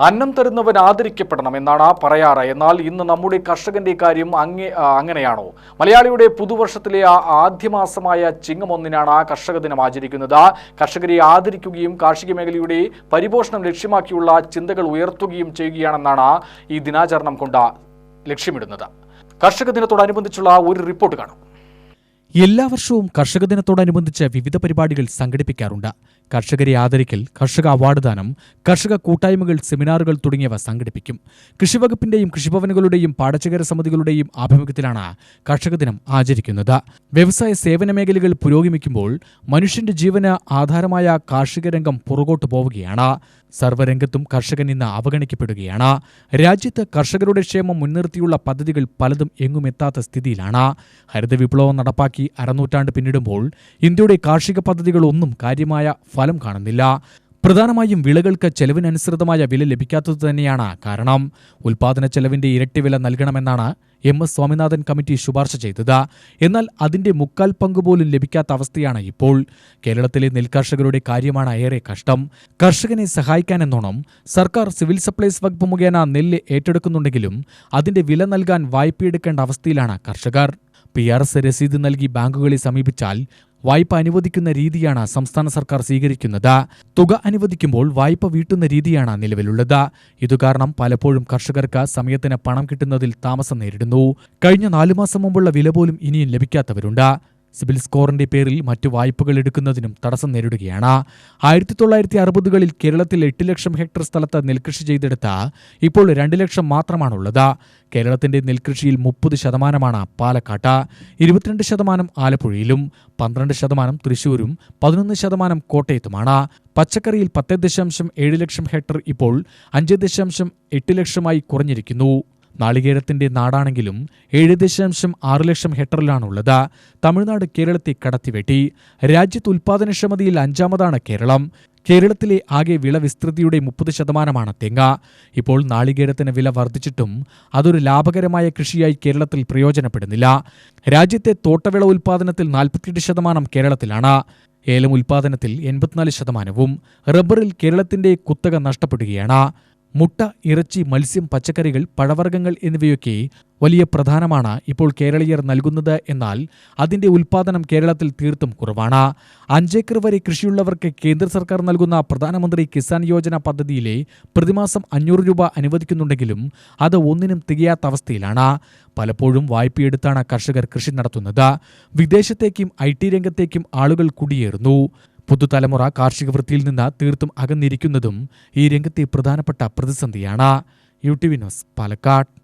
അന്നം തരുന്നവൻ ആദരിക്കപ്പെടണം എന്നാണ് പറയാറ്. എന്നാൽ ഇന്ന് നമ്മുടെ കർഷകന്റെ കാര്യം അങ്ങേ അങ്ങനെയാണോ? മലയാളിയുടെ പുതുവർഷത്തിലെ ആ ആദ്യ മാസമായ ചിങ്ങം ഒന്നിനാണ് കർഷക ദിനം ആചരിക്കുന്നത്. കർഷകരെ ആദരിക്കുകയും കാർഷിക മേഖലയുടെ പരിപോഷണം ലക്ഷ്യമാക്കിയുള്ള ചിന്തകൾ ഉയർത്തുകയും ചെയ്യുകയാണെന്നാണ് ഈ ദിനാചരണം കൊണ്ട് ലക്ഷ്യമിടുന്നത്. കർഷക ദിനത്തോടനുബന്ധിച്ചുള്ള ഒരു റിപ്പോർട്ട് കാണാം. എല്ലാ വർഷവും കർഷക ദിനത്തോടനുബന്ധിച്ച് വിവിധ പരിപാടികൾ സംഘടിപ്പിക്കാറുണ്ട്. കർഷകരെ ആദരിക്കൽ കർഷക അവാർഡ് ദാനം കർഷക കൂട്ടായ്മകൾ സെമിനാറുകൾ തുടങ്ങിയവ സംഘടിപ്പിക്കും. കൃഷിവകുപ്പിന്റെയും കൃഷിഭവനുകളുടെയും പാടശേഖര സമിതികളുടെയും ആഭിമുഖ്യത്തിലാണ് കർഷക ദിനം ആചരിക്കുന്നത്. വ്യവസായ സേവന മേഖലകൾ പുരോഗമിക്കുമ്പോൾ മനുഷ്യന്റെ ജീവന ആധാരമായ കാർഷിക രംഗം പുറകോട്ട് പോവുകയാണ്. സർവരംഗത്തും കർഷകൻ ഇന്ന് അവഗണിക്കപ്പെടുകയാണ്. രാജ്യത്ത് കർഷകരുടെ ക്ഷേമം മുൻനിർത്തിയുള്ള പദ്ധതികൾ പലതും എങ്ങുമെത്താത്ത സ്ഥിതിയിലാണ്. ഹരിത വിപ്ലവം നടപ്പാക്കി അരനൂറ്റാണ്ട് പിന്നിടുമ്പോൾ ഇന്ത്യയുടെ കാർഷിക പദ്ധതികളൊന്നും കാര്യമായ ഫലം കാണുന്നില്ല. പ്രധാനമായും വിളകൾക്ക് ചെലവിനനുസൃതമായ വില ലഭിക്കാത്തത് തന്നെയാണ് കാരണം. ഉൽപാദന ചെലവിന്റെ ഇരട്ടി വില നൽകണമെന്നാണ് എം എസ് സ്വാമിനാഥൻ കമ്മിറ്റി ശുപാർശ ചെയ്തത്. എന്നാൽ അതിന്റെ മുക്കാൽ പങ്കുപോലും ലഭിക്കാത്ത അവസ്ഥയാണ് ഇപ്പോൾ. കേരളത്തിലെ നെൽകർഷകരുടെ കാര്യമാണ് ഏറെ കഷ്ടം. കർഷകനെ സഹായിക്കാനെന്നോണം സർക്കാർ സിവിൽ സപ്ലൈസ് വകുപ്പ് മുഖേന നെല്ല് ഏറ്റെടുക്കുന്നുണ്ടെങ്കിലും അതിന്റെ വില നൽകാൻ വായ്പയെടുക്കേണ്ട അവസ്ഥയിലാണ് കർഷകർ. പി ആർ എസ് രസീത് നൽകി ബാങ്കുകളെ സമീപിച്ചാൽ വായ്പ അനുവദിക്കുന്ന രീതിയാണ് സംസ്ഥാന സർക്കാർ സ്വീകരിക്കുന്നത്. തുക അനുവദിക്കുമ്പോൾ വായ്പ വീട്ടുന്ന രീതിയാണ് നിലവിലുള്ളത്. ഇതുകാരണം പലപ്പോഴും കർഷകർക്ക് സമയത്തിന് പണം കിട്ടുന്നതിൽ താമസം നേരിടുന്നു. കഴിഞ്ഞ നാലു മാസം മുമ്പുള്ള വില പോലും ഇനിയും ലഭിക്കാത്തവരുണ്ട്. സിബിൽ സ്കോറിന്റെ പേരിൽ മറ്റു വായ്പകൾ എടുക്കുന്നതിനും തടസ്സം നേരിടുകയാണ്. ആയിരത്തി തൊള്ളായിരത്തി അറുപതുകളിൽ കേരളത്തിൽ എട്ട് ലക്ഷം ഹെക്ടർ സ്ഥലത്ത് നെൽകൃഷി ചെയ്തെടുത്ത ഇപ്പോൾ രണ്ട് ലക്ഷം മാത്രമാണുള്ളത്. കേരളത്തിന്റെ നെൽകൃഷിയിൽ മുപ്പത് ശതമാനമാണ് പാലക്കാട്ട് ഇരുപത്തിരണ്ട് ശതമാനം ആലപ്പുഴയിലും പന്ത്രണ്ട് ശതമാനം തൃശൂരും പതിനൊന്ന് ശതമാനം കോട്ടയത്തുമാണ്. പച്ചക്കറിയിൽ പത്ത് ദശാംശം ഏഴ് ലക്ഷം ഹെക്ടർ ഇപ്പോൾ അഞ്ച് ദശാംശം എട്ട് ലക്ഷമായി കുറഞ്ഞിരിക്കുന്നു. നാളികേരത്തിന്റെ നാടാണെങ്കിലും ഏഴ് ദശാംശം ആറ് ലക്ഷം ഹെക്ടറിലാണുള്ളത്. തമിഴ്നാട് കേരളത്തെ കടത്തിവെട്ടി. രാജ്യത്ത് ഉൽപാദനക്ഷമതയിൽ അഞ്ചാമതാണ് കേരളം. കേരളത്തിലെ ആകെ വിള വിസ്തൃതിയുടെ മുപ്പത് ശതമാനമാണ് തെങ്ങ. ഇപ്പോൾ നാളികേരത്തിന് വില വർദ്ധിച്ചിട്ടും അതൊരു ലാഭകരമായ കൃഷിയായി കേരളത്തിൽ പ്രയോജനപ്പെടുന്നില്ല. രാജ്യത്തെ തോട്ടവിള ഉൽപാദനത്തിൽ നാൽപ്പത്തിയെട്ട് ശതമാനം കേരളത്തിലാണ്. ഏലം ഉൽപാദനത്തിൽ എൺപത്തിനാല് ശതമാനവും. റബ്ബറിൽ കേരളത്തിന്റെ കുത്തക നഷ്ടപ്പെടുകയാണ്. മുട്ട ഇറച്ചി മത്സ്യം പച്ചക്കറികൾ പഴവർഗങ്ങൾ എന്നിവയൊക്കെ വലിയ പ്രധാനമാണ് ഇപ്പോൾ കേരളീയർ നൽകുന്നത് എന്നാൽ അതിന്റെ ഉൽപാദനം കേരളത്തിൽ തീർത്തും കുറവാണ്. അഞ്ചേക്കർ വരെ കൃഷിയുള്ളവർക്ക് കേന്ദ്ര സർക്കാർ നൽകുന്ന പ്രധാനമന്ത്രി കിസാൻ യോജന പദ്ധതിയിലെ പ്രതിമാസം അഞ്ഞൂറ് രൂപ അനുവദിക്കുന്നുണ്ടെങ്കിലും അത് ഒന്നിനും തികയാത്ത അവസ്ഥയിലാണ്. പലപ്പോഴും വായ്പയെടുത്താണ് കർഷകർ കൃഷി നടത്തുന്നത്. വിദേശത്തേക്കും ഐ ടി രംഗത്തേക്കും ആളുകൾ കുടിയേറുന്നു. പുതുതലമുറ കാർഷിക വൃത്തിയിൽ നിന്ന് തീർത്തും അകന്നിരിക്കുന്നതും ഈ രംഗത്തെ പ്രധാനപ്പെട്ട പ്രതിസന്ധിയാണ്. U T V news Palakkad.